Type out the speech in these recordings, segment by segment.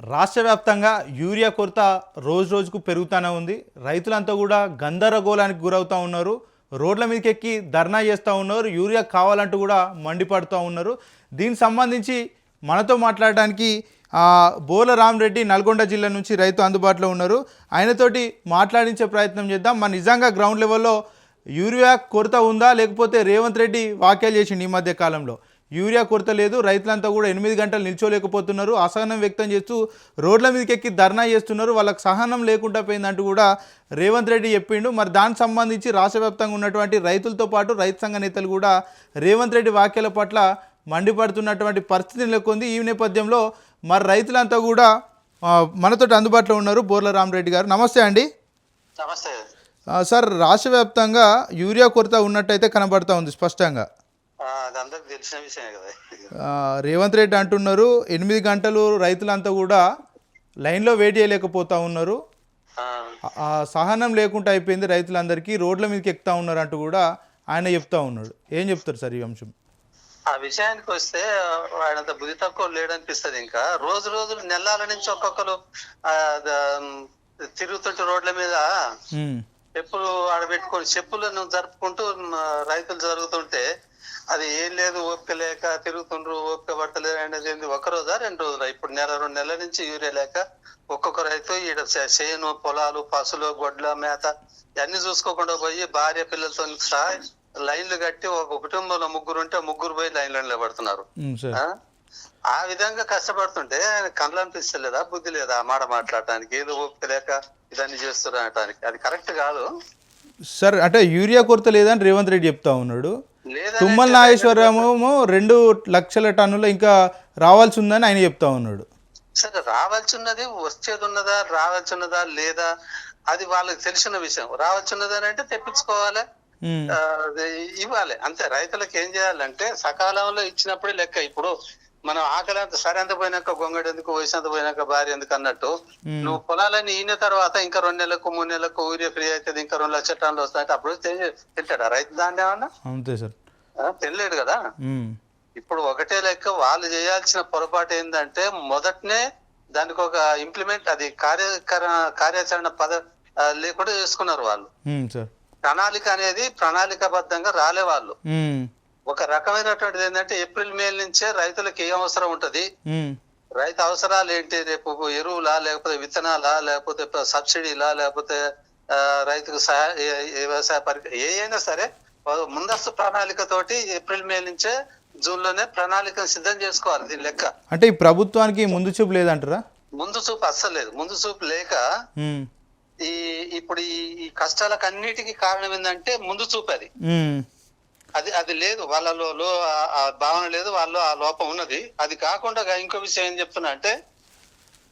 రాష్ట్ర వ్యాప్తంగా యూరియా కొరత రోజు రోజుకు పెరుగుతూనే ఉంది. రైతులంతా కూడా గందరగోళానికి గురవుతూ ఉన్నారు. రోడ్ల మీదకి ఎక్కి ధర్నా చేస్తూ ఉన్నారు. యూరియా కావాలంటూ కూడా మండిపడుతూ ఉన్నారు. దీనికి సంబంధించి మనతో మాట్లాడడానికి బోల రామరెడ్డి నల్గొండ జిల్లా నుంచి రైతు అందుబాటులో ఉన్నారు. ఆయనతోటి మాట్లాడించే ప్రయత్నం చేద్దాం. మన నిజంగా గ్రౌండ్ లెవెల్లో యూరియా కొరత ఉందా? లేకపోతే రేవంత్ రెడ్డి వ్యాఖ్యలు చేసిండు ఈ మధ్య కాలంలో? యూరియా కొరత లేదు రైతులంతా కూడా ఎనిమిది గంటలు నిల్చోలేకపోతున్నారు. అసహనం వ్యక్తం చేస్తూ రోడ్ల మీదకి ఎక్కి ధర్నా చేస్తున్నారు. వాళ్ళకి సహనం లేకుండా పోయిందంటూ కూడా రేవంత్ రెడ్డి చెప్పిండు. మరి దానికి సంబంధించి రాష్ట్ర వ్యాప్తంగా ఉన్నటువంటి రైతులతో పాటు రైతు సంఘ నేతలు కూడా రేవంత్ రెడ్డి వ్యాఖ్యల పట్ల మండిపడుతున్నటువంటి పరిస్థితి నెలకొంది. ఈ నేపథ్యంలో మరి రైతులంతా కూడా మనతోటి అందుబాటులో ఉన్నారు బోర్ల రామరెడ్డి గారు. నమస్తే అండి. నమస్తే. సార్ రాష్ట్ర వ్యాప్తంగా యూరియా కొరత ఉన్నట్టయితే కనబడతా ఉంది స్పష్టంగా. తెలిసిన విషయమే కదా. రేవంత్ రెడ్డి అంటున్నారు ఎనిమిది గంటలు రైతులంతా కూడా లైన్లో వెయిట్ చేయలేకపోతా ఉన్నారు. సహనం లేకుండా అయిపోయింది రైతులందరికీ రోడ్ల మీదకి ఎక్కుతా ఉన్నారు అంటూ కూడా ఆయన చెప్తా ఉన్నాడు. ఏం చెప్తారు సార్ ఈ అంశం? ఆ విషయానికి వస్తే వాడంత బుద్ధి తక్కువ లేడనిపిస్తుంది ఇంకా. రోజు రోజులు నెలల నుంచి ఒక్కొక్కరు తిరుగుతుంటే రోడ్ల మీద చెప్పులు ఆడబెట్టుకొని చెప్పులను జరుపుకుంటూ రైతులు జరుగుతుంటే అది ఏం లేదు ఓపిక లేక తిరుగుతుండ్రు ఓపిక పడతలేరు అనేది ఏంది ఒక రోజా రెండు రోజులా? ఇప్పుడు నెల రెండు నెలల నుంచి యూరియా లేక ఒక్కొక్క రైతు ఈడ చేను పొలాలు పశువులు గొడ్ల మేత ఇవన్నీ చూసుకోకుండా పోయి భార్య పిల్లలతో సహా లైన్లు కట్టి ఒక కుటుంబంలో ముగ్గురు ఉంటే ముగ్గురు పోయి లైన్లో నిలబడుతున్నారు. ఆ? విధంగా కష్టపడుతుంటే ఆయన కళ్ళు అనిపిస్తలేదా బుద్ధి లేదా ఆ మాట మాట్లాడటానికి? ఏదో ఓపిక లేక ఇదన్నీ చేస్తున్నారు అనటానికి. అది కరెక్ట్ కాదు. సార్ అంటే యూరియా కొరత లేదని రేవంత్ రెడ్డి చెప్తా ఉన్నాడు. తుమ్మల నాగేశ్వరరావు రెండు లక్షల టన్నులు ఇంకా రావాల్సి ఉందని ఆయన చెప్తా ఉన్నాడు. సరే రావాల్సి ఉన్నది వచ్చేది ఉన్నదా రావాల్సి ఉన్నదా లేదా అది వాళ్ళకి తెలిసిన విషయం. రావాల్సి ఉన్నదా అని అంటే తెప్పించుకోవాలి ఇవ్వాలి. అంతే. రైతులకు ఏం చేయాలంటే సకాలంలో ఇచ్చినప్పుడే లెక్క. ఇప్పుడు మనం ఆకలి అంత సరే అంత పోయినాక గొంగడి ఎందుకు? వయసు అంత పోయినాక భార్య ఎందుకు అన్నట్టు. నువ్వు పొలాలన్నీ ఈన తర్వాత ఇంకా రెండు నెలలకు మూడు నెలలకు ఊరియా ఫ్రీ అవుతుంది ఇంకా రెండు లక్షల టన్నులు వస్తాయంటే అప్పుడు తింటాడా రైతు దాన్ని ఏమన్నా? అంతే సార్. తినలేడు కదా? ఇప్పుడు ఒకటే లెక్క వాళ్ళు చేయాల్సిన పొరపాటు ఏంటంటే మొదటనే దానికి ఒక ఇంప్లిమెంట్ అది కార్యకర కార్యాచరణ పద లేకుండా చేసుకున్నారు వాళ్ళు. ప్రణాళిక అనేది ప్రణాళికాబద్ధంగా రాలే వాళ్ళు. ఒక రకమైనటువంటిది ఏంటంటే ఏప్రిల్ మే నుంచే రైతులకు ఏ అవసరం ఉంటది? రైతు అవసరాలు ఏంటి? రేపు ఎరువులా లేకపోతే విత్తనాలా లేకపోతే సబ్సిడీలా లేకపోతే రైతుకు సహాయ వ్యవసాయ పరి ఏ అయినా సరే ముందస్తు ప్రణాళిక తోటి ఏప్రిల్ మే నుంచే జూన్లోనే ప్రణాళికను సిద్ధం చేసుకోవాలి దీని లెక్క. అంటే ఈ ప్రభుత్వానికి ముందు చూపు లేదంటారా? ముందు చూపు అస్సలు లేదు. ముందు చూపు లేక ఈ ఇప్పుడు ఈ కష్టాలకు అన్నిటికీ కారణం ఏంటంటే ముందు చూపు అది అది అది లేదు. వాళ్ళలో లో ఆ- భావన లేదు. వాళ్ళలో ఆ లోపం ఉన్నది. అది కాకుండా ఇంకో విషయం ఏం చెప్తున్నా అంటే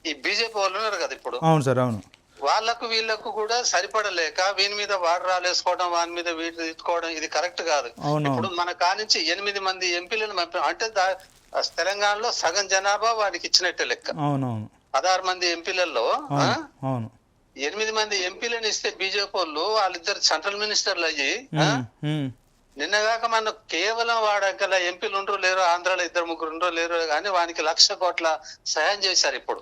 ఈ బీజేపీ వాళ్ళు ఉన్నారు కదా ఇప్పుడు. అవును సార్ అవును. వాళ్ళకు వీళ్ళకు కూడా సరిపడలేక వీని మీద వాడు రాలేసుకోవడం వాని మీద వీటి తీసుకోవడం ఇది కరెక్ట్ కాదు. ఇప్పుడు మన కానించి ఎనిమిది మంది ఎంపీలను అంటే తెలంగాణలో సగం జనాభా వాడికి ఇచ్చినట్టే లెక్క. పదహారు మంది ఎంపీలలో ఎనిమిది మంది ఎంపీలను ఇస్తే బీజేపీ వాళ్ళు వాళ్ళిద్దరు సెంట్రల్ మినిస్టర్లు అయ్యి నిన్నగాక మన కేవలం వాడగల ఎంపీలు ఉండరు లేరు ఆంధ్రాలో ఇద్దరు ముగ్గురు ఉండరు లేరు కానీ వానికి లక్ష కోట్ల సహాయం చేశారు ఇప్పుడు.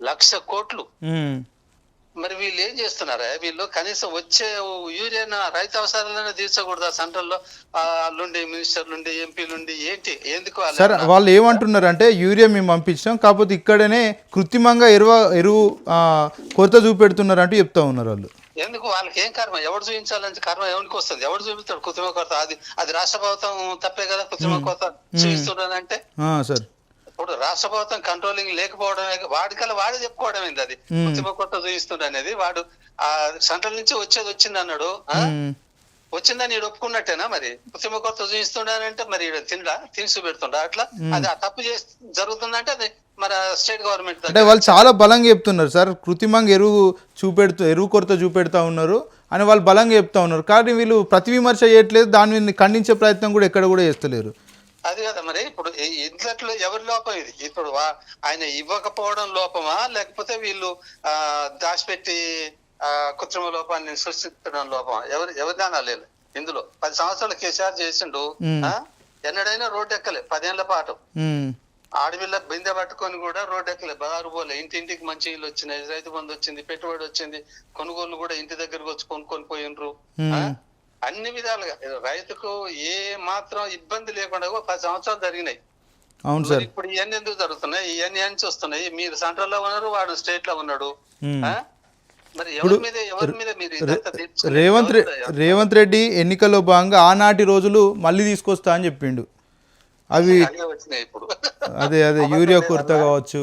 లక్ష కోట్లు. మరి వీళ్ళు ఏం చేస్తున్నారా? వీళ్ళు కనీసం వచ్చే యూరియా రైతు అవసరాలను తీర్చకూడదా? సెంట్రల్లో వాళ్ళుండి మినిస్టర్లుండి ఎంపీలుండి ఏంటి? ఎందుకు సార్ వాళ్ళు ఏమంటున్నారు అంటే యూరియా మేము పంపించాం కాకపోతే ఇక్కడనే కృత్రిమంగా ఎరువ ఎరువు కొరత చూపెడుతున్నారు అంటూ చెప్తా ఉన్నారు వాళ్ళు. ఎందుకు వాళ్ళకి ఏం కర్మ? ఎవడు చూపించాలంటే కర్మ ఎవరికి వస్తుంది? ఎవడు చూపిస్తాడు? కృత్రిమ కొరత. అది అది రాష్ట్ర ప్రభుత్వం తప్పే కదా? కృత్రిమ కొరత సార్. ఇప్పుడు రాష్ట్ర ప్రభుత్వం కంట్రోలింగ్ లేకపోవడమే వాడికల్లా వాడే చెప్పుకోవడం ఏంది అది. కృత్రిమ కొరత చూపిస్తుండ అనేది వాడు ఆ సెంట్రల్ నుంచి వచ్చేది వచ్చింది అన్నాడు వచ్చిందని ఈడు ఒప్పుకున్నట్టేనా మరి? కృత్రిమ కొరత చూపిస్తుండనంటే మరి తిండా తినిసి పెడుతుండా అట్లా? అది ఆ తప్పు చేసి జరుగుతుందంటే అది మన స్టేట్ గవర్నమెంట్ అంటే వాళ్ళు చాలా బలంగా చెప్తున్నారు సార్. కృత్రిమంగా ఎరువు చూపెడుతూ ఎరువు కొరత చూపెడతా ఉన్నారు అని వాళ్ళు బలంగా చెప్తా ఉన్నారు. కానీ వీళ్ళు ప్రతి విమర్శ చేయట్లేదు. దాని మీద ఖండించే ప్రయత్నం కూడా ఎక్కడ కూడా చేస్తలేరు. అది కదా మరి. ఇప్పుడు ఇంట్లో ఎవరి లోపం ఇది? ఇప్పుడు ఆయన ఇవ్వకపోవడం లోపమా? లేకపోతే వీళ్ళు ఆ దాచిపెట్టి కృత్రిమ లోపాన్ని సృష్టించడం లోపమా ఎవరి ఎవరి దానా లేదు ఇందులో. పది సంవత్సరాలు కేసీఆర్ చేసిండు? ఎన్నడైనా రోడ్డు ఎక్కలే. పదేళ్ళ పాటు. ఆడపిల్ల బిందె పట్టుకొని కూడా రోడ్ ఎక్కలే. బదారు పోలే. ఇంటింటికి మంచి ఇల్లు వచ్చినాయి రైతు బంధు వచ్చింది పెట్టుబడి వచ్చింది. కొనుగోలు కూడా ఇంటి దగ్గరకు వచ్చి కొనుక్కొని పోయినరు? అన్ని విధాలుగా. రైతుకు ఏ మాత్రం ఇబ్బంది లేకుండా పది సంవత్సరాలు జరిగినాయి. అవును సార్. ఇప్పుడు ఇవన్నీ ఎందుకు జరుగుతున్నాయి? ఇవన్నీ నుంచి వస్తున్నాయి మీరు సెంట్రల్లో ఉన్నారు వాడు స్టేట్లో ఉన్నాడు తీర్చుకునేది రేవంత్? రేవంత్ రెడ్డి ఎన్నికల్లో భాగంగా ఆనాటి రోజులు మళ్ళీ తీసుకొస్తా అని చెప్పిండు. అవి అదే ఇప్పుడు. అదే అదే యూరియా కొరత కావచ్చు.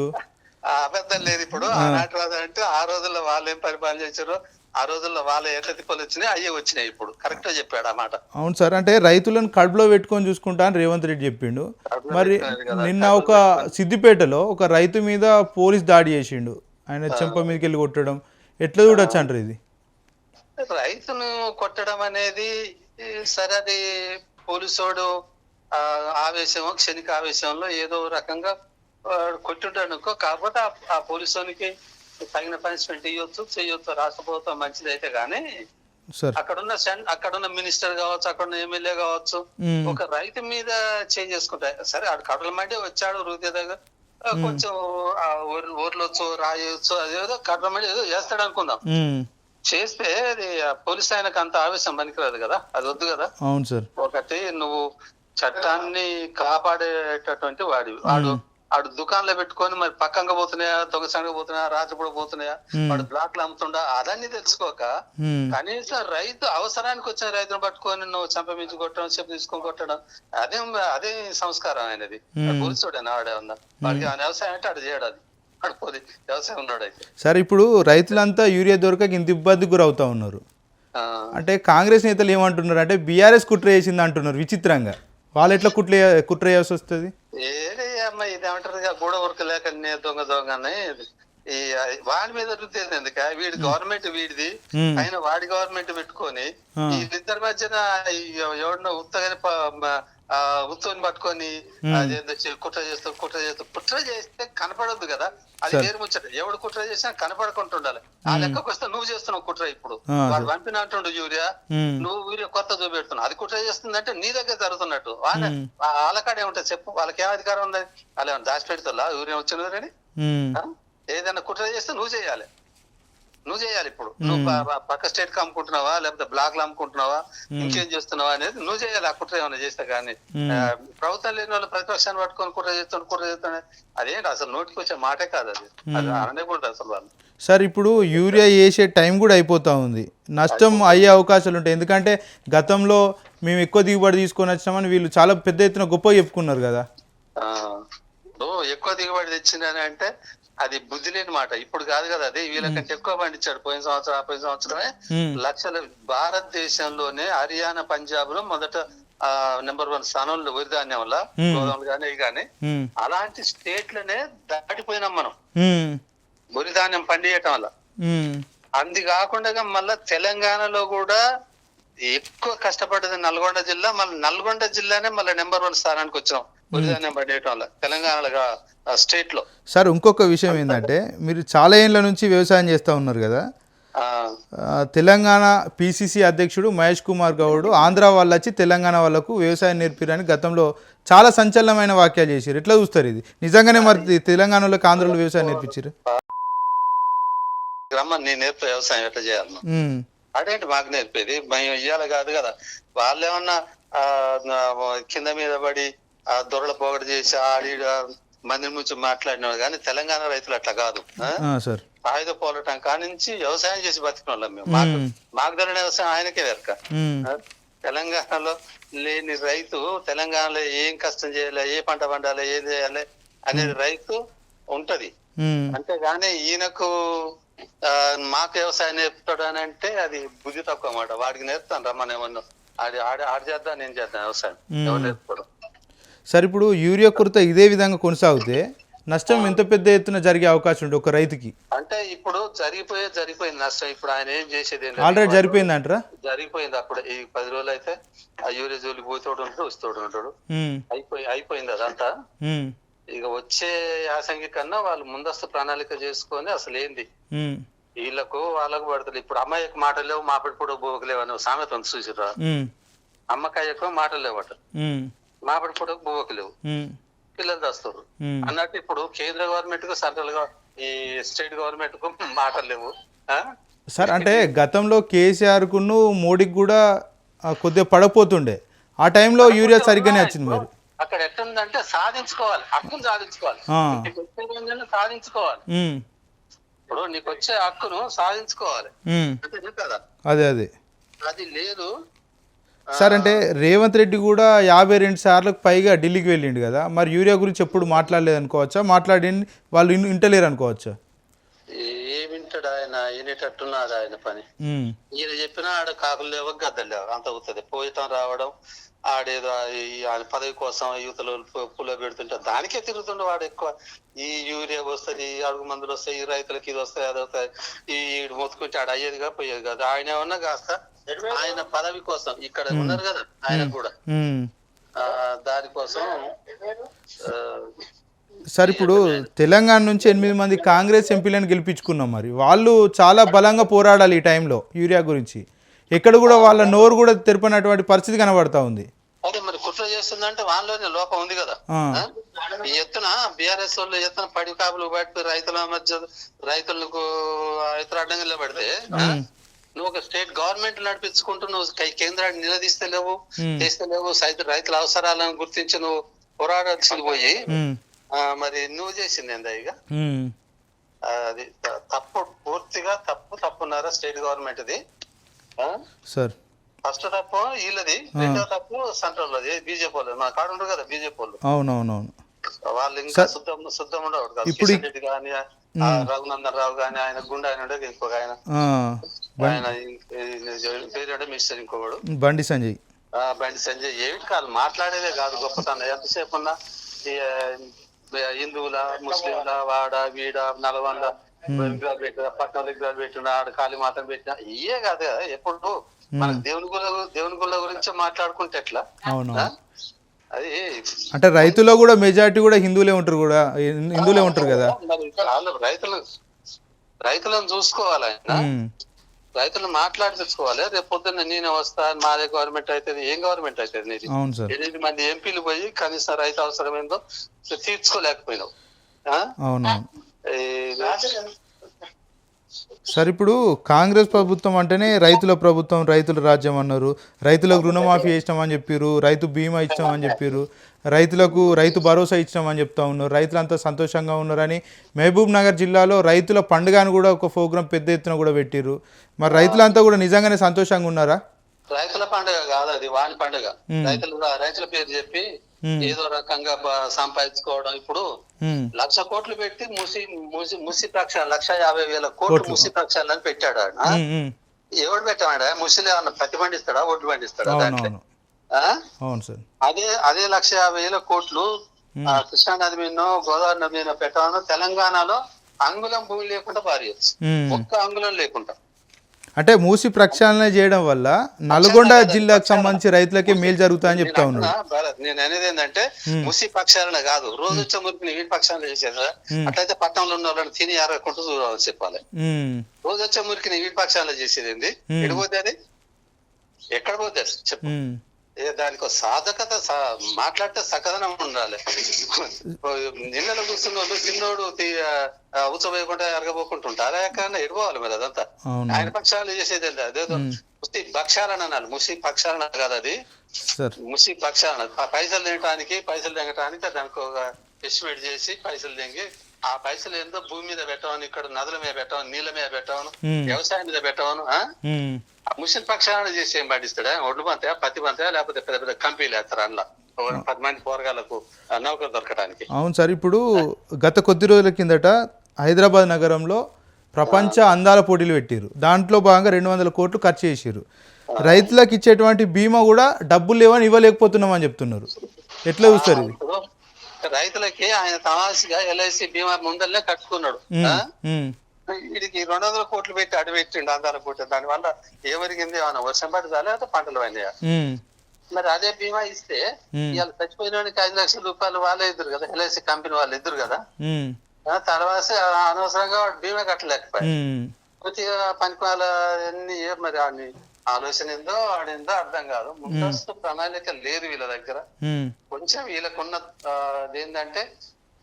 అబద్ధం లేదు ఇప్పుడు. ఆనాటి రోజు అంటే ఆ రోజుల్లో వాళ్ళు ఏం పరిపాలన చేశారో ఆ రోజుల్లో వాళ్ళ ఎట్ల తిప్పలు వచ్చినాయి అయ్యే వచ్చినాయి ఇప్పుడు. కరెక్ట్ చెప్పాడు ఆ మాట. అవును సార్ అంటే రైతులను కడుపులో పెట్టుకొని చూసుకుంటా అని రేవంత్ రెడ్డి చెప్పిండు. మరి నిన్న ఒక సిద్దిపేటలో ఒక రైతు మీద పోలీస్ దాడి చేసిండు. ఆయన చెంప మీదకి వెళ్ళి కొట్టడం ఎట్లా చూడొచ్చు అంటారు ఇది? రైతును కొట్టడం అనేది సరే అది పోలీసోడు ఆవేశం క్షణిక ఆవేశంలో ఏదో రకంగా కొట్టుంటాడు అనుకో కాకపోతే ఆ- పోలీసోనికి తగిన పనిష్మెంట్ ఇవ్వచ్చు చేయొచ్చు రాష్ట్ర ప్రభుత్వం మంచిది అయితే గానీ అక్కడున్న అక్కడున్న మినిస్టర్ కావచ్చు అక్కడున్న ఎమ్మెల్యే కావచ్చు. ఒక రైతు మీద చేంజ్ చేసుకుంటాయి. సరే ఆడు కడల మండే వచ్చాడు వృద్ధి దగ్గర కొంచెం ఆ ఊర్- ఊర్లోచ్చు రాయొచ్చు అదేదో మండి ఏదో చేస్తాడు అనుకుందాం. చేస్తే అది పోలీస్ ఆయనకు అంత ఆవేశం పనికిరాదు కదా అది వద్దు కదా. అవును సార్. ఒకటి నువ్వు చట్టాన్ని కాపాడేటటువంటి వాడి వాడు వాడు దుకాణంలో పెట్టుకొని మరి పక్కంగా పోతున్నాయా దొంగసంగా పోతున్నాయా రాత్రిపూట పోతున్నాయా. వాడు బ్లాక్లు అమ్ముతుండా అదన్నీ తెలుసుకోక. కనీసం రైతు అవసరానికి వచ్చిన రైతును పట్టుకొని నువ్వు చంపమించి కొట్టడం చెప్పు తీసుకొని కొట్టడం అదే అదే సంస్కారం ఆయనది. పోలీసుడు ఆడే ఉందా వాడికి వ్యవసాయం అంటే ఆడు చేయడు అది. వ్యవసాయం ఉన్నాడు అయితే. సార్ ఇప్పుడు రైతులంతా యూరియా దొరకక ఇంత ఇబ్బంది గురవుతా ఉన్నారు. అంటే కాంగ్రెస్ నేతలు ఏమంటున్నారు అంటే బీఆర్ఎస్ కుట్ర చేసింది అంటున్నారు విచిత్రంగా. వాళ్ళు ఎట్లా కుట్ర కుట్ర చేయాల్సి వస్తుంది? ఏడే అమ్మ ఇది ఏమంటారు గూడ ఉరక లేక నే దొంగ దొంగ అని ఈ వాడి మీద రుద్దేది ఎందుక? వీడి గవర్నమెంట్ వీడిది. ఆయన వాడి గవర్నమెంట్ పెట్టుకొని ఇద్దరి మధ్యన ఈ ఎవడన్నా ఉత్తగానే ఉత్తని పట్టుకొని కుట్ర చేస్తూ కుట్ర చేస్తూ కుట్ర చేస్తే కనపడొద్దు కదా. అది వేరు ముచ్చట. ఎవడు కుట్ర చేసినా కనపడకుంటుండాలి. ఆ లెక్కకు వస్తే నువ్వు చేస్తున్నావు కుట్ర ఇప్పుడు. ఆ, వాడు పంపిన అంటుండు యూరియా. నువ్వు వీడియో కొత్త చూపెడుతున్నావు. అది కుట్ర చేస్తుందంటే నీ దగ్గర జరుగుతున్నట్టు. వాళ్ళ వాళ్ళకాడ ఏముంటుంది చెప్పు. వాళ్ళకి ఏం అధికారం ఉంది వాళ్ళు ఏమైనా దాచిపెడుతుందా ఊరే వచ్చిన. ఆ? ఏదైనా కుట్ర చేస్తే నువ్వు చేయాలి. నువ్వు చేయాలి ఇప్పుడు. నువ్వు పక్క స్టేట్కి అమ్ముకుంటున్నావా లేకపోతే బ్లాక్లో అమ్ముకుంటున్నావా ఇంకేం చేస్తున్నావా అనేది నువ్వు చేయాలి ఆ కుట్ర ఏమైనా చేస్తే కానీ. ప్రభుత్వం లేని వాళ్ళు ప్రతిపక్షాన్ని పట్టుకొని కుట్ర చేస్తాను కుట్ర చేస్తాను అదేంటి అసలు నోటికి వచ్చే మాటే కాదు అది. అది అనకూడదు అసలు వాళ్ళు. సార్ ఇప్పుడు యూరియా వేసే టైం కూడా అయిపోతూ ఉంది. నష్టం అయ్యే అవకాశాలు ఉంటాయి. ఎందుకంటే గతంలో మేము ఎక్కువ దిగుబడి తీసుకొని వచ్చినామని వీళ్ళు చాలా పెద్ద ఎత్తున గొప్ప చెప్పుకున్నారు కదా. ఎక్కువ దిగుబడి తెచ్చిందని అంటే అది బుద్ధి లేని మాట ఇప్పుడు కాదు కదా అది వీళ్ళకంటే ఎక్కువ పండించాడు పోయిన సంవత్సరం ఆ పోయిన సంవత్సరమే. లక్షల భారతదేశంలోనే హర్యానా పంజాబ్లో మొదట ఆ నెంబర్ వన్ స్థానంలో వరి ధాన్యం వల్ల గోదాములు కానీ ఇవి కానీ. అలాంటి స్టేట్లనే దాటిపోయినాం మనం. వరి ధాన్యం పండియటం వల్ల. అంది కాకుండా మళ్ళా తెలంగాణలో కూడా ఎక్కువ కష్టపడ్డది నల్గొండ జిల్లా మళ్ళీ నల్గొండ జిల్లానే మళ్ళీ నెంబర్ వన్ స్థానానికి వచ్చినాం పండియటం తెలంగాణలో స్టేట్లో సార్ ఇంకొక విషయం ఏంటంటే మీరు చాలా ఏళ్ళ నుంచి వ్యవసాయం చేస్తూ ఉన్నారు కదా? తెలంగాణ పిసిసి అధ్యక్షుడు మహేష్ కుమార్ గౌడ్ ఆంధ్ర వాళ్ళు వచ్చి తెలంగాణ వాళ్ళకు వ్యవసాయం నేర్పిరని గతంలో చాలా సంచలనమైన వాక్యాలు చేశారు ఎట్లా చూస్తారు ఇది? నిజంగానే మరి తెలంగాణలోకి ఆంధ్రలో వ్యవసాయం నేర్పించారు నేను నేర్పే వ్యవసాయం ఎట్లా చేయాలి అదేంటి మాకు నేర్పేది. మేము ఇయ్యాలి కాదు కదా. వాళ్ళు ఏమన్నా కింద మీద పడి ఆ దొరల పోగడి చేసి ఆడి ఆ, మంది నుంచి మాట్లాడినాడు కానీ తెలంగాణ రైతులు అట్లా కాదు. ఆయుధ పోలటం కానించి వ్యవసాయం చేసి బతికిన వాళ్ళం మేము. మాకు మాకు వ్యవసాయం ఆయనకే వెరక? తెలంగాణలో లేని రైతు తెలంగాణలో ఏం కష్టం చేయాలి ఏ పంట పండాలి ఏం చేయాలి అనేది రైతు ఉంటది. అంతేగాని ఈయనకు ఆ, మాకు వ్యవసాయం నేర్పుతాడు అని అంటే అది బుద్ధి తక్కువ అన్నమాట. వాడికి నేర్పుతాను రమ్మని ఏమన్నా ఆడి ఆడి ఆడి చేద్దాం నేను చేద్దాం వ్యవసాయం. ఎవరు నేర్పుతాడు సార్ ఇప్పుడు యూరియా కొరత ఇదే విధంగా కొనసాగితే నష్టం ఎంత పెద్ద ఎత్తున జరిగే అవకాశం ఉంటుంది ఒక రైతుకి? అంటే ఇప్పుడు జరిగిపోయే జరిగిపోయింది నష్టం. ఇప్పుడు ఆయన ఏం చేసేది. ఆల్రెడీ జరిపోయిందంటారా జరిగిపోయింది అప్పుడు. ఈ పది రోజులు అయితే ఆ యూరియా జోలికి పోతోడు ఉంటాడు వస్తోడు ఉంటాడు. అయిపోయి అయిపోయింది అదంతా. ఇక వచ్చే యాసంగి కన్నా వాళ్ళు ముందస్తు ప్రణాళిక చేసుకొని అసలు ఏంది? వీళ్ళకు వాళ్ళకు పడుతుంది. ఇప్పుడు అమ్మాయికి మాటలు లేవు మాపడి కూడా బోగలేవు అని సామెత ఉంది చూసిరా అమ్మకాయకు మాటలు మాపడి కూడా బువ్వకు లేవు పిల్లలు చేస్తారు ఉమ్. అన్నట్టు ఇప్పుడు కేంద్ర గవర్నమెంట్కు సెంట్రల్గా ఈ స్టేట్ గవర్నమెంట్కు మాటలు లేవు? సార్ అంటే గతంలో కేసీఆర్కును మోడీకి కూడా కొద్దిగా పడపోతుండే ఆ టైంలో యూరియా సరిగ్గానే వచ్చింది మరి. అక్కడ ఎట్లుందంటే సాధించుకోవాలి. హక్కును సాధించుకోవాలి. సాధించుకోవాలి. ఇప్పుడు నీకు వచ్చే హక్కును సాధించుకోవాలి. కదా? అదే అదే. అది లేదు. సార్ అంటే రేవంత్ రెడ్డి కూడా యాభై రెండు సార్లకు పైగా ఢిల్లీకి వెళ్ళిండు కదా. మరి యూరియా గురించి ఎప్పుడు మాట్లాడలేదు అనుకోవచ్చా? మాట్లాడి వాళ్ళు ఇంటలేరు అనుకోవచ్చా? ఏమింటాడు ఆయన? వినేటట్టున్నాడు ఆయన పని. ఈయన చెప్పినా ఆడ కాకులు లేవు గద్దలు లేవు. అంత అవుతుంది పోయటం రావడం ఆడేదో ఈ ఆయన పదవి కోసం యువతలు పుల్ల పెడుతుంటే దానికే తిరుగుతుండే వాడు ఎక్కువ. ఈ యూరియా వస్తుంది ఈ అడుగు మందులు వస్తాయి ఈ రైతులకి ఇది వస్తాయి అది వస్తాయి. ఈ మొత్తుకుంటే ఆడ అయ్యేదిగా పోయేది కాదు. ఆయన ఏమన్నా కాస్త ఆయన పదవి కోసం ఇక్కడ ఉన్నారు కదా ఆయన కూడా. ఉమ్. ఆ దానికోసం సార్ ఇప్పుడు తెలంగాణ నుంచి ఎనిమిది మంది కాంగ్రెస్ ఎంపీలను గెలిపించుకున్నాం మరి. వాళ్ళు చాలా బలంగా పోరాడాలి ఈ టైంలో యూరియా గురించి. ఎక్కడ కూడా వాళ్ళ నోరు కూడా తెరపనటువంటి పరిస్థితి కనబడతా ఉంది. అదే మరి కుట్ర చేస్తుందంటే వాళ్ళలోనే లోపం ఉంది కదా. ఎత్తున బీఆర్ఎస్ వాళ్ళు ఎత్తున పడి కాపులు పట్టి రైతుల మధ్య రైతులకు ఇతర అడ్డంగా నిలబడితే ఆ? నువ్వు ఒక స్టేట్ గవర్నమెంట్ నడిపించుకుంటూ నువ్వు కేంద్రాన్ని నిలదీస్తలేవు చేస్తలేవు సైత రైతుల అవసరాలను గుర్తించి నువ్వు పోరాడాల్సింది పోయి మరి నువ్వు చేసింది ఏందా ఇక? అది తప్పు పూర్తిగా తప్పు తప్పున్నారా స్టేట్ గవర్నమెంట్ ది. సార్. ఫస్ట్ తప్పు వీళ్ళది రెండో తప్పు సెంట్రల్ లోది బీజేపీ వాళ్ళు మా కాడ ఉండరు కదా బీజేపీ వాళ్ళు అవునవునవును. వాళ్ళు ఇంకా శుద్ధం శుద్ధం ఉండవు కదా. కిషన్ రెడ్డి కానీ రఘునందన్ రావు కానీ ఆయన గుండా ఆయన ఉండేది ఇంకొక ఆయన. మిస్టర్ ఇంకొకడు. బండి సంజయ్. బండి సంజయ్. ఏమిటి కాదు మాట్లాడేదే కాదు గొప్పతనం. ఎంతసేపు ఉన్నా హిందువుల ముస్లింల వాడ వీడ నలవండ విగ్రహాలు పెట్టిన పట్టణ విగ్రహాలు పెట్టిన ఆడ కాళీ మాతం పెట్టిన ఇయే కాదు కదా. ఎప్పుడు మన దేవుని గుళ్ళ దేవుని గుళ్ళ గురించి మాట్లాడుకుంటే ఎట్లా? అది అంటే రైతులో కూడా మెజారిటీ కూడా హిందువులే ఉంటారు కూడా. హిందువులే ఉంటారు కదా. రైతులు రైతులను చూసుకోవాలి రైతులు మాట్లాడిపించుకోవాలి రేపు పొద్దున్న నేనే వస్తా మాదే గవర్నమెంట్ అవుతుంది ఏం గవర్నమెంట్ అవుతుంది నీది? ఎనిమిది మంది ఎంపీలు పోయి కనీసం రైతు అవసరం ఏందో తీర్చుకోలేకపోయినావు. సార్ ఇప్పుడు కాంగ్రెస్ ప్రభుత్వం అంటేనే రైతుల ప్రభుత్వం రైతుల రాజ్యం అన్నారు. రైతులకు రుణమాఫీ చేసినామని చెప్పారు రైతు బీమా ఇచ్చామని చెప్పారు రైతులకు రైతు భరోసా ఇచ్చినామని చెప్తా ఉన్నారు. రైతులంతా సంతోషంగా ఉన్నారని మహబూబ్ నగర్ జిల్లాలో రైతుల పండుగను కూడా ఒక ప్రోగ్రాం పెద్ద ఎత్తున కూడా పెట్టిరు మరి రైతులంతా కూడా నిజంగానే సంతోషంగా ఉన్నారా? రైతుల పండుగ కాదు అది వాని పండుగ. రైతులు రైతుల పేరు చెప్పి. ఏదో రకంగా సంపాదించుకోవడం. ఇప్పుడు లక్ష కోట్లు పెట్టి ముసి ముసి ముసి ప్రక్షాళన లక్ష యాభై వేల కోట్లు ముసి ప్రక్షాళన పెట్టాడు ఆయన. ఎవడు పెట్టాడా? ముసిలి పత్తి పండిస్తాడా ఒడ్డు పండిస్తాడా దాంట్లో? అదే అదే లక్ష యాభై వేల కోట్లు ఆ, కృష్ణానది మీద గోదావరి నది మీద పెట్టాలను తెలంగాణలో అంగుళం భూమి లేకుండా పారేయచ్చు. ఒక్క అంగుళం లేకుండా. అంటే మూసి ప్రక్షాళన చేయడం వల్ల నల్గొండ జిల్లాకు సంబంధించి రైతులకే మేలు జరుగుతుందని చెప్తా ఉన్నాడు. నా భరత్, నేను అనేది ఏంటంటే ముసి పక్షాలన కాదు. రోజు వచ్చే మురికి వీటి పక్షాలు చేసేది అట్లయితే పట్టణంలో ఉన్న వాళ్ళని తిని అరగకుండా చూడాలని చెప్పాలి. రోజు వచ్చే మురికి వీటి పక్షాలు చేసేది ఏంది? ఎక్కడ పోతే అది? ఎక్కడ పోతే? చెప్పు. దానికి సాధకత మాట్లాడితే సకదనం ఉండాలి. నిన్నలు కూర్చున్న వాళ్ళు చిన్నోడు ఉచ్చబోయకుండా ఎరగబోకుంటుంటారా ఎక్కడన్నా ఎడిపోవాలి మరి అదంతా. ఆయన పక్షాలు చేసేది? అదేదో ముసి పక్షాలను అనాలి. ముసి పక్షాలను కాదు అది. ముసి పక్షాలను. పైసలు తినటానికి పైసలు తెగటానికి దానికి ఒక ఎస్టిమేట్ చేసి పైసలు తెంగి ఆ పైసలు ఏందో భూమి మీద పెట్టవను ఇక్కడ నదుల మీద పెట్టవను నీళ్ళ మీద పెట్టవను వ్యవసాయం మీద పెట్టవను ముసిన్ పక్షాలను చేసి ఏం పండిస్తాడా ఒడ్లు పంతా పత్తి పంతా లేకపోతే పెద్ద పెద్ద కంపెనీలు వేస్తారు అందులో. పది మంది పోరగాళ్ళకు ఆ నౌకలు దొరకడానికి అవును సార్ ఇప్పుడు గత కొద్ది రోజుల కిందట హైదరాబాద్ నగరంలో ప్రపంచ అందాల పోటీలు పెట్టారు దాంట్లో భాగంగా రెండు వందల కోట్లు ఖర్చు చేసారు రైతులకు ఇచ్చేటువంటి బీమా కూడా డబ్బులు లేవని ఇవ్వలేకపోతున్నామని చెప్తున్నారు. ఎట్లా చూస్తారు ఇది? రైతులకి ఆయన తమాసిగా ఎల్ఐసి బీమా ముందరనే కట్టుకున్నాడు. వీడికి రెండు వందల కోట్లు పెట్టి అడి పెట్టిండు అందాల కోట్లు దాని వల్ల ఏమరిగింది? ఏమన్నా వర్షం పడుతుందా లేకపోతే పంటలు అయినాయా మరి అదే బీమా ఇస్తే ఇవాళ చచ్చిపోయిన వాడికి ఐదు లక్షల రూపాయలు వాళ్ళే ఇద్దరు కదా ఎల్ఐసి కంపెనీ వాళ్ళు ఇద్దరు కదా. తర్వాత అనవసరంగా బీమా కట్టలేకపోయాడు. ఉమ్, కొద్దిగా పనికిమాల అన్ని ఏ మరి ఆలోచన ఏందో ఆడిందో అర్థం కాదు. ముందస్తు ప్రణాళిక లేదు వీళ్ళ దగ్గర. కొంచెం వీళ్ళకున్న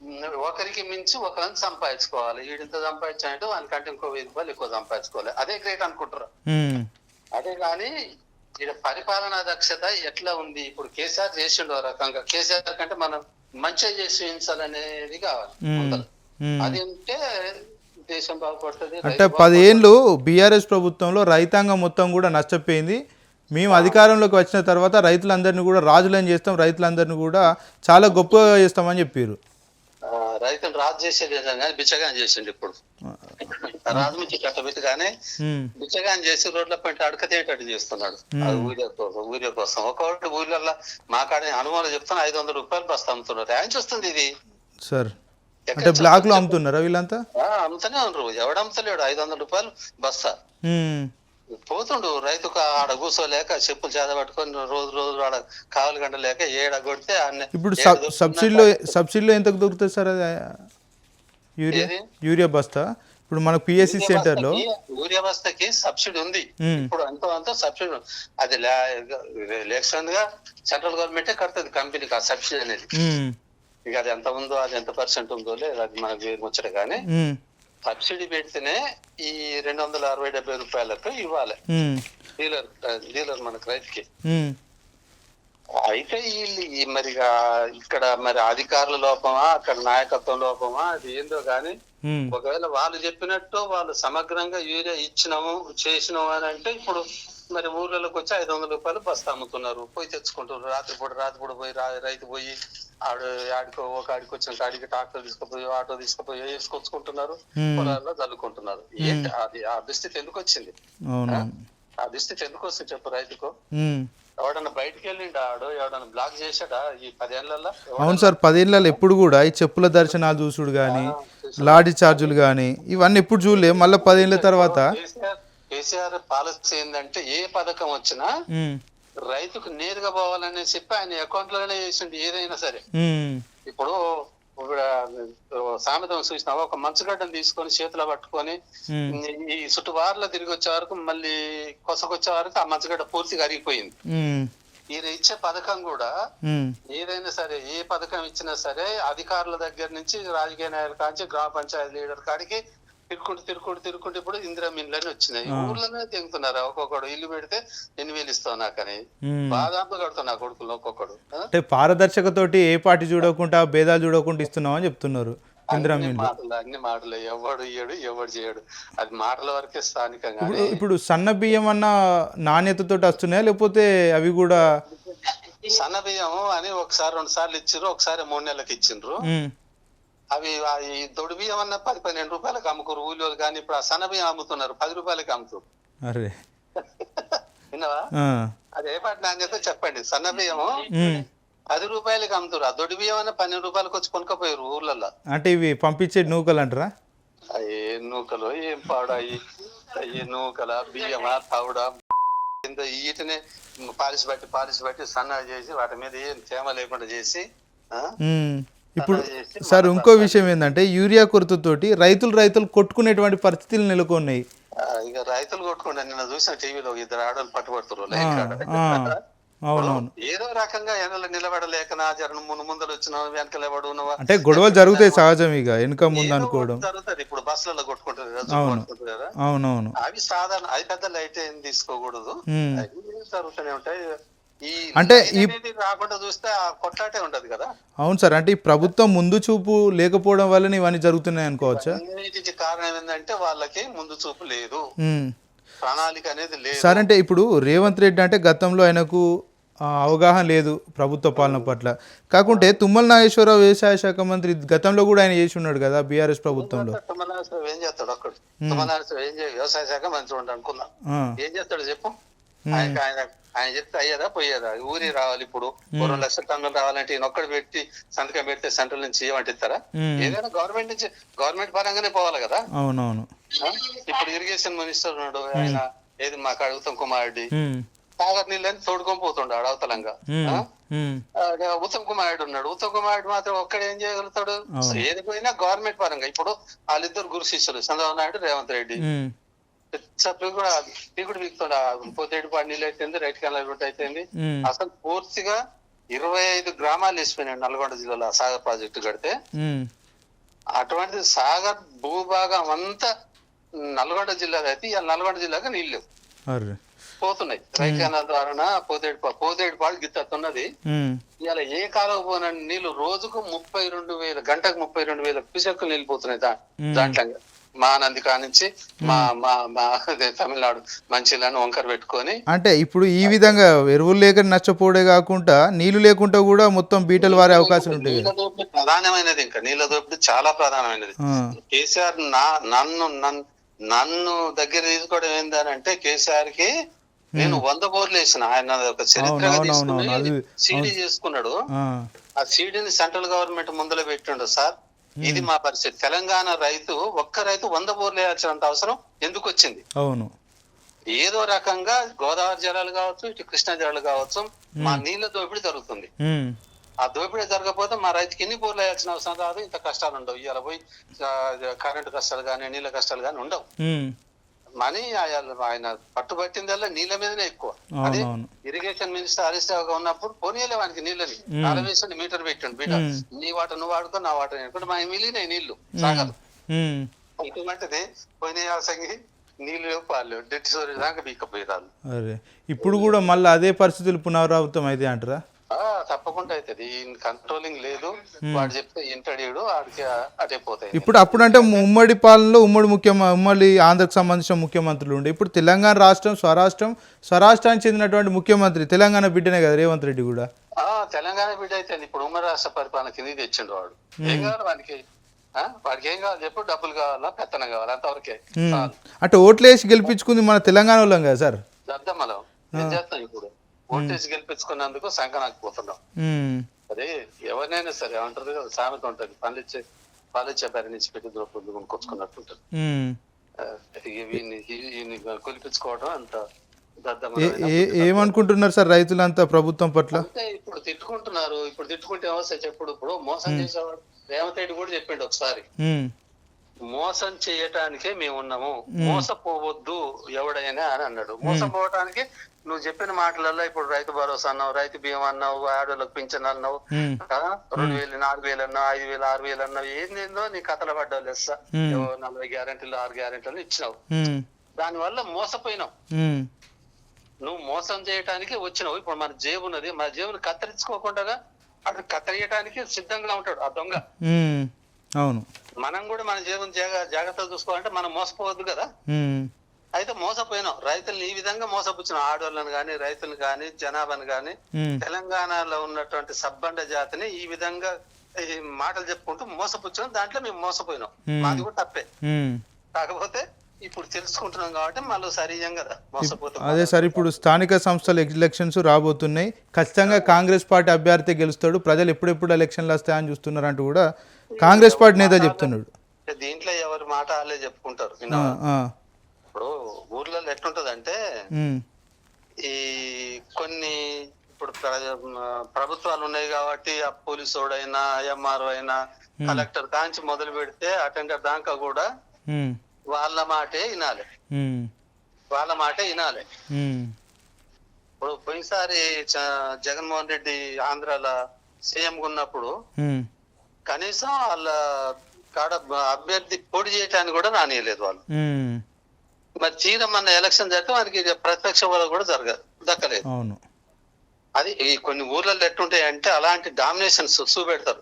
ఉమ్, ఒకరికి మించి ఒకరిని సంపాదించుకోవాలి. వీడింత సంపాదించాలంటే వానికంటే ఇంకో వెయ్యి రూపాయలు ఎక్కువ సంపాదించుకోవాలి. అదే గ్రేట్ అనుకుంటారు. అదే కానీ ఇక్కడ పరిపాలనా దక్షత ఎట్లా ఉంది? ఇప్పుడు కేసీఆర్ చేసిండు రకంగా. కేసీఆర్ కంటే మనం మంచిగా చేసి చూపించాలనేది కావాలి. అది ఉంటే దేశం బాగుపడుతుంది అంటే రైతు పదేళ్ళు బీఆర్ఎస్ ప్రభుత్వంలో రైతాంగం మొత్తం కూడా నష్టపోయింది. మేము అధికారంలోకి వచ్చిన తర్వాత రైతులందరినీ కూడా రాజులని చేస్తాం రైతులందరినీ కూడా చాలా గొప్పగా చేస్తామని చెప్పారు రైతులు రాజు చేసేది కానీ బిచ్చగాని చేసిండు ఇప్పుడు. రాజు నుంచి కట్టబెట్టి కానీ బిచ్చగాని చేసి రోడ్ల పంట అడకతేటట్టు చేస్తున్నాడు. అది ఊరియా కోసం ఊరియా కోసం. ఒకటి ఊర్లలో మా కాడ అనుమానం చెప్తాను ఐదు వందల రూపాయలు బస్తా అమ్ముతున్నారు. ఆయన చూస్తుంది ఇది. సార్. అంటే బ్లాక్లో అమ్ముతున్నారా వీళ్ళంతా? ఆ, అమ్ముతూనే ఉండరు ఎవడు అమ్ముతలేడు? ఐదు వందల రూపాయలు బస్తా పోతుండు. రైతుకు ఆడ కూర్చోలేక చెప్పులు చేద పట్టుకొని రోజు రోజు ఆడ కావలి గంట లేక ఏడ కొడితే ఇప్పుడు సబ్సిడీలో సబ్సిడీలో ఎంతకు దొరుకుతుంది సార్ అది? యూరియా? యూరియా బస్తా? ఇప్పుడు మనకు పిఎస్సి సెంటర్లో బస్తాకి- యూరియా బస్తాకి సబ్సిడీ ఉంది. ఇప్పుడు అంత అంత సబ్సిడీ. అది ఎలక్షన్గా సెంట్రల్ గవర్నమెంటే కడుతుంది కంపెనీకి ఆ సబ్సిడీ అనేది. ఇక అది ఎంత ఉందో అది ఎంత పర్సెంట్ ఉందో లేదు అది మనకు వేరు ముచ్చట కానీ సబ్సిడీ పెడితేనే ఈ రెండు వందల అరవై డెబ్బై రూపాయలకు ఇవ్వాలి. డీలర్ డీలర్ మనకు రైతుకి. అయితే వీళ్ళు మరి ఇక ఇక్కడ మరి అధికారుల లోపమా అక్కడ నాయకత్వం లోపమా అది ఏందో గాని ఒకవేళ వాళ్ళు చెప్పినట్టు వాళ్ళు సమగ్రంగా యూరియా ఇచ్చినాము చేసినాము అని అంటే ఇప్పుడు మరి ఊర్లలోకి వచ్చి ఐదు వందల రూపాయలు బస్తా అమ్ముతున్నారు. పోయి తెచ్చుకుంటున్నారు రాత్రిపూట రాత్రిపూట పోయి రైతు పోయి ఆడు ఆడికో ఒక ఆడికి వచ్చిన కాడికి ట్రాక్టర్ తీసుకుపోయి ఆటో తీసుకుపోయి వేసుకొచ్చుకుంటున్నారు. పొలాల్లో చల్లుకుంటున్నారు. ఏంటి అది ఆ దుస్థితి ఎందుకు వచ్చింది? ఆ? దుస్థితి ఎందుకు వస్తుంది చెప్పు రైతుకు. ఎవడన్నా బయటికి వెళ్ళిండా ఆడు? ఎవడన్నా బ్లాక్ చేశాడా ఈ పదేళ్ళలో అవును సార్ పదేళ్ళలో ఎప్పుడు కూడా ఈ చెప్పుల దర్శనాలు చూసుడు కానీ లాఠీ చార్జులు కానీ ఇవన్నీ ఎప్పుడు చూడలే. మళ్ళీ పదేళ్ళ తర్వాత కేసీఆర్ కేసీఆర్ పాలసీ ఏంటంటే ఏ పథకం వచ్చినా రైతుకు నేరుగా పోవాలని చెప్పి ఆయన అకౌంట్లోనే వేసిండు ఏదైనా సరే. ఇప్పుడు సామెతం చూసినావా? ఒక మంచుగడ్డను తీసుకొని చేతిలో పట్టుకొని ఈ చుట్టువార్లో తిరిగి వచ్చే వరకు మళ్ళీ కొసకొచ్చే వరకు ఆ మంచుగడ్డ పూర్తిగా అరిగిపోయింది. ఈయన ఇచ్చే పథకం కూడా ఏదైనా సరే ఏ పథకం ఇచ్చినా సరే అధికారుల దగ్గర నుంచి రాజకీయ నాయకుల కాంచి గ్రామ పంచాయతీ లీడర్ కాడికి తిరుక్కుంటూ తిరుక్కుంటూ తిరుక్కుంటూ ఇప్పుడు ఇందిరా మిన్లని వచ్చినాయి. ఊర్లోనే తిరుగుతున్నారు ఒక్కొక్కడు ఇల్లు పెడితే ఎన్ని వేలు ఇస్తావు నాకని. బాదాపు కడుతున్నా కొడుకులు ఒక్కొక్కడు? అంటే పారదర్శకతోటి ఏ పార్టీ చూడకుండా భేదాలు చూడకుండా ఇస్తున్నామని చెప్తున్నారు ఇందిరా అన్ని మీన్లు మాటలు అన్ని మాటలు. ఎవడు ఇయ్యడు ఎవడు చేయడు. అది మాటల వరకే స్థానికంగా ఇప్పుడు సన్న బియ్యం అన్న నాణ్యతతో వస్తున్నాయా? లేకపోతే అవి కూడా సన్న బియ్యం అని ఒకసారి రెండు సార్లు ఇచ్చిండ్రు ఒకసారి మూడు నెలలకు ఇచ్చిండ్రు. అవి ఈ దొడి బియ్యం అన్న పది పన్నెండు రూపాయలకు అమ్ముకోరు. ఊళ్ళో కానీ ఇప్పుడు ఆ సన్న బియ్యం అమ్ముతున్నారు పది రూపాయలకి అమ్ముతారు అరే. విన్నావా? అది ఏ పాటి నాణ్యత చెప్పండి. సన్న బియ్యము. పది రూపాయలకి అమ్ముతారు ఆ దొడి బియ్యం అన్న పన్నెండు రూపాయలకు వచ్చి కొనుక్కపోయారు ఊర్లలో అంటే ఇవి పంపించే నూకలు అంటారా? ఏ నూకలు ఏం పాడాయి ఏ నూకల? బియ్యమా తవుడా? వీటిని పాలిసి బట్టి పాలిసి బట్టి సన్నగా చేసి వాటి మీద ఏం తేమ లేకుండా చేసి. ఇప్పుడు సార్ ఇంకో విషయం ఏంటంటే యూరియా కొరతతోటి రైతులు రైతులు కొట్టుకునేటువంటి పరిస్థితులు నెలకొన్నాయి. ఇక రైతులు కొట్టుకుంటా నిన్న చూసిన టీవీలో ఇద్దరు ఆడవాళ్ళు పట్టుబడుతున్నారు అవునవును. ఏదో రకంగా ఎండలో నిలబడలేక నా జరను ముందు ముందర వచ్చిన వెనకలు ఎవడు ఉన్నవా అంటే గొడవలు జరుగుతాయి సహజం ఇక వెనుక ముందు అనుకోవడం. జరుగుతుంది. ఇప్పుడు బస్సులలో కొట్టుకుంటారు అవునవును. అవి సాధారణ అది పెద్ద లైట్ ఏం తీసుకోకూడదు. జరుగుతూనే ఉంటాయి. అంటే ఈ- రాకుండా చూస్తే కొట్లాటే ఉంటది కదా. అవును సార్ అంటే ఈ ప్రభుత్వం ముందు చూపు లేకపోవడం వల్లనే ఇవన్నీ జరుగుతున్నాయి అనుకోవచ్చా? కారణం ఏంటంటే వాళ్ళకి ముందు చూపు లేదు. ప్రణాళిక అనేది లేదు. సార్ అంటే ఇప్పుడు రేవంత్ రెడ్డి అంటే గతంలో ఆయనకు అవగాహన లేదు ప్రభుత్వ పాలన పట్ల. కాకుంటే తుమ్మల నాగేశ్వరరావు వ్యవసాయ శాఖ మంత్రి గతంలో కూడా ఆయన చేసి ఉన్నాడు కదా బీఆర్ఎస్ ప్రభుత్వంలో. ఏం చేస్తాడు అక్కడ? వ్యవసాయ శాఖ మంత్రి ఆ, ఏం చేస్తాడు చెప్పు? ఆయన ఆయన చెప్తే అయ్యేదా? పోయేదా ఊరి రావాలి ఇప్పుడు. రెండు లక్షల టన్నులు రావాలంటే ఈయన ఒక్కడు పెట్టి సంతకం పెడితే సెంట్రల్ నుంచి ఏమంటిస్తారా. ఏదైనా గవర్నమెంట్ నుంచి గవర్నమెంట్ పరంగానే పోవాలి కదా? అవునవును? ఇప్పుడు ఇరిగేషన్ మినిస్టర్ ఉన్నాడు ఆయన ఏది మాకు అడుగుతాం కుమారుడి. ఉమ్, సాగర్ నీళ్ళని తోడుకొని పోతుండు ఆ, ఉత్తమ్ కుమారుడు ఉన్నాడు. ఉత్తమ్ కుమారుడు మాత్రం ఒక్కడు ఏం చేయగలుగుతాడు? ఏది పోయినా గవర్నమెంట్ పరంగా. ఇప్పుడు వాళ్ళిద్దరు గురు శిష్యులు చంద్రబాబు నాయుడు రేవంత్ రెడ్డి. సభ్యులు కూడా పీకుడు పీకుతాడు పోతేడు పాడు నీళ్ళు అయిపోయింది రైట్ కెనాల్ రూట్ అయిపోయింది ఉమ్, అసలు పూర్తిగా ఇరవై ఐదు గ్రామాలు వేసిపోయినాయి నల్గొండ జిల్లాలో సాగర్ ప్రాజెక్టు కడితే. అటువంటిది సాగర్ భూభాగం అంతా నల్గొండ జిల్లాలో అయితే ఇవాళ నల్గొండ జిల్లాగా నీళ్ళు పోతున్నాయి. రైట్ కెనాల్ ద్వారా పోతేడు పోతేడు పాడు గిత్తతున్నది ఉమ్, ఇవాళ ఏ కాలం పోయిన నీళ్ళు రోజుకు ముప్పై రెండు వేల గంటకు ముప్పై రెండు వేల క్యూసెక్కులు నీళ్ళు పోతున్నాయి. దాంట్లో. మా నంది కానించి మా మా మా తమిళనాడు మంచిలను వంకర పెట్టుకొని అంటే ఇప్పుడు ఈ విధంగా ఎరువులు లేక నష్టపోవడే కాకుండా నీళ్ళు లేకుండా కూడా మొత్తం బీటలు వారే నీళ్ళ దోపిడీ ప్రధానమైనది ఇంకా. నీళ్ళ దోపిడీ చాలా ప్రధానమైనది. కేసీఆర్ నా నన్ను నన్ను నన్ను దగ్గర తీసుకోవడం ఏంటంటే కేసీఆర్కి నేను వంద బోర్లు వేసిన. ఆయన ఒక చరిత్రగా తీసుకుని అది- సీడీ చేసుకున్నాడు. ఆ, ఆ సీడీని సెంట్రల్ గవర్నమెంట్ ముందులో పెట్టిండు సార్. ఇది మా పరిస్థితి. తెలంగాణ రైతు ఒక్క రైతు వంద బోర్లు వేయాల్సినంత అవసరం ఎందుకు వచ్చింది? అవును. ఏదో రకంగా గోదావరి జలాలు కావచ్చు ఇటు కృష్ణా జలాలు కావచ్చు మా నీళ్ళ దోపిడీ జరుగుతుంది. ఆ దోపిడీ జరగకపోతే మా రైతుకి ఎన్ని బోర్లు వేయాల్సిన అవసరం రాదు. ఇంత కష్టాలు ఉండవు. ఇవాళ పోయి కరెంటు కష్టాలు కానీ నీళ్ళ కష్టాలు కానీ ఉండవు. మనీ ఆయన- పట్టుబట్టిందల్లా నీళ్ళ మీదనే ఎక్కువ. అదే ఇరిగేషన్ మినిస్టర్ హరీష్ రావు గా ఉన్నప్పుడు పోనీలే వానికి నీళ్ళని. నాలుగు మీటర్ పెట్టండి బిడ్డ. నీ వాట నువ్వు వాడుకో నా వాట నేను. మా మిగిలినాయి నీళ్ళు ఇటువంటిది పోయిన యాసంగి నీళ్ళు పాలు డెట్ స్టోరేజ్ దాకా బీకపోయిరాలు అరే ఇప్పుడు కూడా మళ్ళీ అదే పరిస్థితులు పునరావృతం అయితే అంటారా? తప్పకుండా అవుతుంది. కంట్రోలింగ్ లేదు. వాడు చెప్తే ఇంటడీడు వాడికి అటే పోతాయి. ఇప్పుడు అప్పుడంటే ఉమ్మడి పాలనలో ఉమ్మడి ముఖ్యమ ఉమ్మడి ఆంధ్రకు సంబంధించిన ముఖ్యమంత్రులు ఉండే. ఇప్పుడు తెలంగాణ రాష్ట్రం స్వరాష్ట్రం స్వరాష్ట్రానికి చెందినటువంటి ముఖ్యమంత్రి తెలంగాణ బిడ్డనే కదా రేవంత్ రెడ్డి కూడా. ఆ తెలంగాణ బిడ్డ అయితే ఇప్పుడు ఉమ్మడి రాష్ట్ర పరిపాలన కింద తెచ్చిండు వాడు. ఏం కావాలి వాడికి ఏం కావాలి చెప్పు? డబ్బులు కావాలా? పెత్తనం కావాలా? అంతవరకే. ఉమ్. అంటే ఓట్లేసి గెలిపించుకుంది మన తెలంగాణ వాళ్ళం కదా సార్? దద్దమ్మలం. ఏం చేస్తాం ఇప్పుడు? ఓటేసి గెలిపించుకున్నందుకు సంకనాకి పోతున్నాం. అదే ఎవరినైనా సరే ఏమంటారు కదా, సామెత ఉంటది పనిచ్చే పాలిచ్చే పేరు నుంచి పెట్టి ద్రౌపది కొనుక్కొచ్చుకున్నట్టు ఉంటుంది. వీడిని కొలిపించుకోవడం అంత ఏమనుకుంటున్నారు సార్ రైతులంతా ప్రభుత్వం పట్ల? ఇప్పుడు తిట్టుకుంటున్నారు ఇప్పుడు తిట్టుకుంటే ఏమొస్తాయి చెప్పుడు. ఇప్పుడు మోసం చేసేవాడు రేవంత్ రెడ్డి కూడా చెప్పిండు ఒకసారి. మోసం చేయటానికే మేము ఉన్నాము మోసపోవద్దు ఎవడైనా అని అన్నాడు. మోసపోవటానికి నువ్వు చెప్పిన మాటలలో ఇప్పుడు రైతు భరోసా అన్నావు రైతు బీమా అన్నావు ఆడోళ్ళకి పింఛన్ అన్నావు రెండు వేలు నాలుగు వేలు అన్నావు ఐదు వేలు ఆరు వేలు అన్నావు ఏందేందో నీ కథలు పడ్డావు లెస్స. నలభై గ్యారెంటీలు ఆరు గ్యారెంటీలు ఇచ్చినావు. దాని వల్ల మోసపోయినావు. నువ్వు మోసం చేయటానికి వచ్చినావు. ఇప్పుడు మన జేబు ఉన్నది మన జేబును కత్తిరించుకోకుండా అటు కత్తిరియటానికి సిద్ధంగా ఉంటాడు ఆ దొంగ. అవును. మనం కూడా మన జేబును జాగ్ర జాగ్రత్తగా చూసుకోవాలంటే మనం మోసపోవద్దు కదా. అయితే మోసపోయినాం. రైతుల్ని ఈ విధంగా మోసపుచ్చిన ఆడోళ్ళని కానీ రైతులు కానీ జనాభాని కానీ తెలంగాణలో ఉన్నటువంటి సబ్బండ జాతిని ఈ విధంగా ఈ మాటలు చెప్పుకుంటూ మోసపుచ్చాం. దాంట్లో మేము మోసపోయినాం. మాది కూడా తప్పే. కాకపోతే ఇప్పుడు తెలుసుకుంటున్నాం కాబట్టి మళ్ళీ సరియం కదా? మోసపోతే అదే సార్ ఇప్పుడు స్థానిక సంస్థల ఎలక్షన్స్ రాబోతున్నాయి. ఖచ్చితంగా కాంగ్రెస్ పార్టీ అభ్యర్థి గెలుస్తాడు. ప్రజలు ఎప్పుడెప్పుడు ఎలక్షన్లు వస్తాయని చూస్తున్నారంటూ కూడా కాంగ్రెస్ పార్టీ నేత చెప్తున్నాడు. దీంట్లో ఎవరి మాట వాళ్ళే చెప్పుకుంటారు. ఇప్పుడు ఊర్లలో ఎట్లుంటదంటే ఈ కొన్ని ఇప్పుడు ప్ర- ప్రభుత్వాలు ఉన్నాయి కాబట్టి ఆ పోలీసు వాడైనా ఎంఆర్ఓ అయినా కలెక్టర్ కాంచి మొదలు పెడితే అటెండర్ దాకా కూడా వాళ్ళ మాటే వినాలి వాళ్ళ మాటే వినాలి ఇప్పుడు పోయినసారి జగన్మోహన్ రెడ్డి ఆంధ్రాల సీఎం ఉన్నప్పుడు కనీసం వాళ్ళ కాడ అభ్యర్థి పోటీ చేయడానికి కూడా రానియలేదు వాళ్ళు. మరి తీరం మన ఎలక్షన్ జరిగితే మనకి ప్రత్యక్ష హోదా కూడా జరగదు దక్కలేదు. అవును. అది ఈ కొన్ని ఊర్లలో ఎట్టుంటాయి అంటే అలాంటి డామినేషన్స్ చూపెడతారు.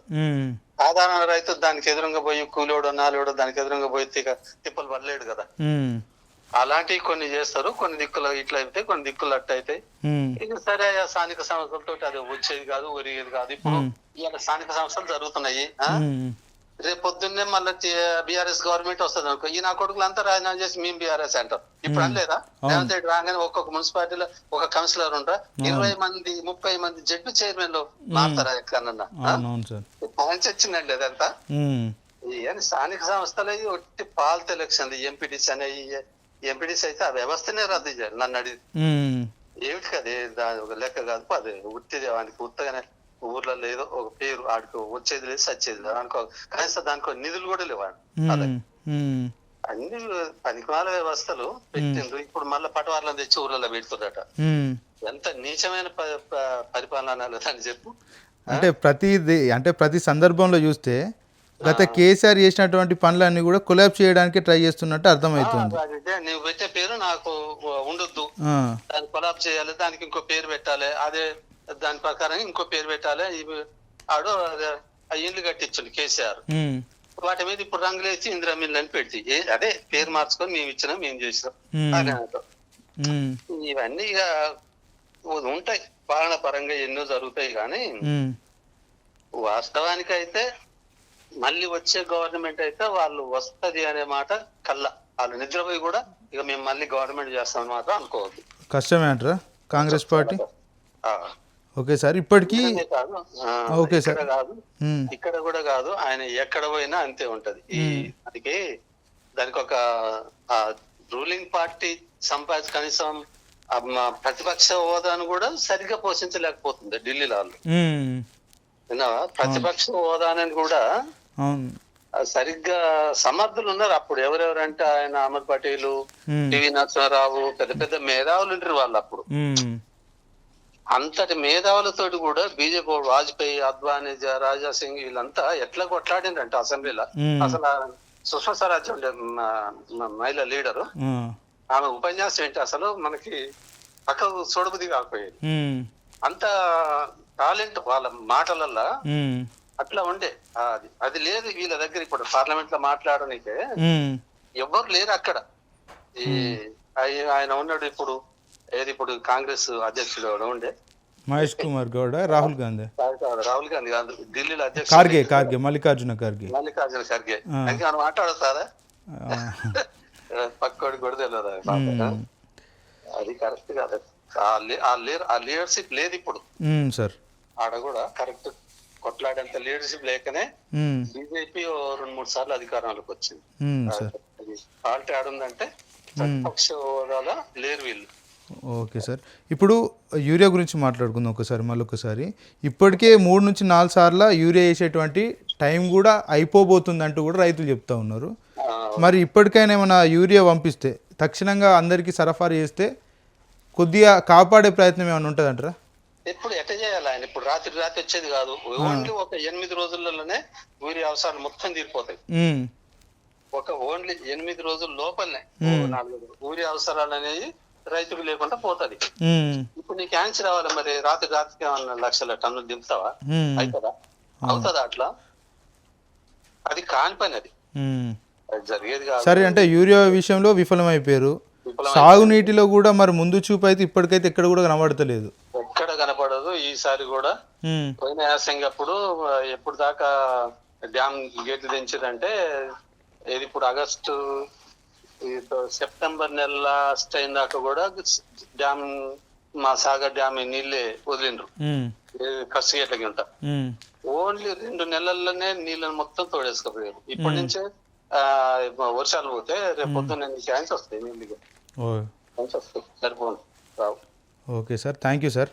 సాధారణ రైతు దానికి ఎదురుగా పోయి కూలోడు నాలుగోడు దానికి ఎదురుగా పోయి తిప్పలు పడలేడు కదా. అలాంటివి కొన్ని చేస్తారు కొన్ని దిక్కులు ఇట్లా అయితే కొన్ని దిక్కులు అట్ట అయితే ఇది సరే ఆ స్థానిక సంస్థలతో అది వచ్చేది కాదు ఒరిగేది కాదు. ఇప్పుడు ఇవాళ స్థానిక సంస్థలు జరుగుతున్నాయి రేపు పొద్దున్నే మళ్ళీ బీఆర్ఎస్ గవర్నమెంట్ వస్తుంది అనుకో ఈ నా కొడుకులు అంతా రాజీనామా చేసి మేము బీఆర్ఎస్ అంటారు ఇప్పుడు అనలేదా? రేవంత్ రెడ్డి రాగానే ఒక్కొక్క మున్సిపాలిటీలో ఒక కౌన్సిలర్ ఉంటా ఇరవై మంది ముప్పై మంది జడ్పీ చైర్మన్లో మారుతారా ఎక్కడన్నా మంచి వచ్చిందండి అదంతా. ఇవన్నీ స్థానిక సంస్థలు అయ్యి ఒట్టి పాలత ఎలక్షన్ ఎంపీటీసీ అనే ఎంపీటీసీ అయితే ఆ వ్యవస్థనే రద్దు చేయాలి నన్ను అడిగి. ఏమిటి కదా లెక్క కాదు అది ఉట్టిది వానికి ఉత్తగానే ఊర్లలో ఏదో ఒక పేరు ఆడికి వచ్చేది లేదు సచ్చేది లేదు. అనుకో కనీసం దానికి నిధులు కూడా లేవు అన్ని పనికిమాల వ్యవస్థలు పెట్టిండ్రు. ఇప్పుడు మళ్ళీ పటవార్లను తెచ్చి ఊర్లలో పెడుతుందట. ఎంత నీచమైన పరిపాలన అని చెప్పు. అంటే ప్రతి అంటే ప్రతి సందర్భంలో చూస్తే గత కేసీఆర్ చేసినటువంటి పనులన్నీ కూడా కొలాబ్ చేయడానికి ట్రై చేస్తున్నట్టు అర్థమవుతుంది. నువ్వు పెట్టే పేరు నాకు ఉండొద్దు. దాన్ని కొలాబ్ చేయాలి దానికి ఇంకో పేరు పెట్టాలి. అదే దాని ప్రకారం ఇంకో పేరు పెట్టాలి. ఆడు ఆ ఇల్లు కట్టించండి కేసీఆర్. వాటి మీద ఇప్పుడు రంగులేసి ఇందిరా మిల్ అని పెట్టి ఏ- అదే పేరు మార్చుకొని మేము ఇచ్చినాం మేము చేసినాం. ఇవన్నీ ఇక ఉంటాయి. పాలన పరంగా ఎన్నో జరుగుతాయి కానీ వాస్తవానికి అయితే మళ్ళీ వచ్చే గవర్నమెంట్ అయితే వాళ్ళు వస్తది అనే మాట కల్లా వాళ్ళు నిద్రపోయి కూడా ఇక మేము మళ్ళీ గవర్నమెంట్ చేస్తామని మాత్రం అనుకోవద్దు. కష్టమే అంటారా? కాంగ్రెస్ పార్టీ? ఆ. ఓకే సార్ ఇప్పటికీ ఓకే సార్. కాదు. ఇక్కడ కూడా కాదు. ఆయన ఎక్కడ పోయినా అంతే ఉంటది. ఈ దానికి దానికి ఒక రూలింగ్ పార్టీ సంపాదించి కనీసం ప్రతిపక్ష హోదాను కూడా సరిగ్గా పోషించలేకపోతుంది ఢిల్లీలో వాళ్ళు విన్నావా? ప్రతిపక్ష హోదానని కూడా సరిగ్గా సమర్థులు ఉన్నారు అప్పుడు. ఎవరెవరంటే ఆయన అహ్మద్ పటేల్ పివి నరసింహారావు పెద్ద పెద్ద మేధావులు ఉంటారు వాళ్ళు అప్పుడు. అంతటి మేధావులతోటి కూడా బీజేపీ వాజ్పేయి అద్వానీ రాజా సింగ్ వీళ్ళంతా ఎట్లా కొట్లాడిండ్రంటే అసెంబ్లీలో. అసలు సుష్మా స్వరాజ్ ఉండే మహిళా లీడరు. ఆమె ఉపన్యాసం ఏంటి అసలు? మనకి పక్కకు చూడబుద్ధి కాకపోయేది. అంత టాలెంట్ వాళ్ళ మాటలల్లో అట్లా ఉండే. అది అది లేదు వీళ్ళ దగ్గర ఇప్పుడు పార్లమెంట్లో మాట్లాడనికే ఉమ్, ఎవ్వరు లేరు అక్కడ. ఈ ఆయ- ఆయన ఉన్నాడు ఇప్పుడు. ఏది ఇప్పుడు కాంగ్రెస్ అధ్యక్షుడు ఎవడో ఉండే? మహేష్ కుమార్ గౌడ రాహుల్ గాంధీ. రాహుల్ గాంధీ కాదు ఢిల్లీలో అధ్యక్షుడు కార్గే కార్గే మల్లికార్జున ఖర్గే. మల్లికార్జున ఖర్గే. ఆ. ఇంకా మనం మాట్లాడతారా పక్కోడి కూడా తెలియదు అది. కరెక్ట్ కాదు. ఆ లీడర్షిప్ లేదు ఇప్పుడు. సార్. ఆడ కూడా కరెక్ట్ కొట్లాడేంత లీడర్షిప్ లేకనే బీజేపీ రెండు మూడు సార్లు అధికారంలోకి వచ్చింది. పార్టీ ఆడుందంటే ప్రతిపక్ష హోదాలో లేరు వీళ్ళు. Okay sir. ఇప్పుడు యూరియా గురించి మాట్లాడుకుందాం ఒకసారి మళ్ళీ ఒకసారి ఇప్పటికే మూడు నుంచి నాలుగు సార్లు యూరియా వేసేటువంటి టైం కూడా అయిపోబోతుంది అంటూ కూడా రైతులు చెప్తా ఉన్నారు. మరి ఇప్పటికైనా ఏమైనా యూరియా పంపిస్తే తక్షణంగా అందరికీ సరఫరా చేస్తే కొద్దిగా కాపాడే ప్రయత్నం ఏమైనా ఉంటుందంటారా? ఎప్పుడు ఎట్ట చేయాలి ఆయన? ఇప్పుడు రాత్రి రాత్రి వచ్చేది కాదు. ఓన్లీ ఒక ఎనిమిది రోజులలోనే ఊరి అవసరాలు మొత్తం తీరిపోతాయి. ఒక ఓన్లీ ఎనిమిది రోజుల లోపలనే నాలుగు ఊరి అవసరాలు అనేవి రైతుకు లేకుండా పోతది. ఇప్పుడు నీకు ఆన్సర్ రావాలి మరి రాత్రి రాత్రికి ఏమన్నా లక్షల టన్నులు దింపుతావా? అవుతుందా అవుతుందా అట్లా? అది కాని పని అది. జరిగేది కాదు. సరే అంటే యూరియా విషయంలో విఫలమైపోయారు. విఫలమై- సాగునీటిలో కూడా మరి ముందు చూపు అయితే ఇప్పటికైతే ఎక్కడ కూడా కనబడతలేదు. ఎక్కడ కనపడదు ఈసారి కూడా. పోయిన యాసంగి అప్పుడు ఆ, ఎప్పుడు దాకా డ్యామ్ గేట్లు దించారంటే ఇది ఇప్పుడు ఆగస్టు సెప్టెంబర్ నెల లాస్ట్ అయిన దాకా కూడా డ్యామ్ మా సాగర్ డ్యామ్ నీళ్ళే వదిలిండ్రు. గేట్లకి ఉంటా ఓన్లీ రెండు నెలల్లోనే నీళ్ళని మొత్తం తోడేసుకుపోయారు. ఇప్పటి నుంచే ఆ వర్షాలు పోతే రేపు పొద్దున్న క్యాన్స్ వస్తాయి నీళ్ళకి. ఓ. క్యాన్స్ వస్తాయి. సరిపోను. రావు. Okay sir. Thank you sir.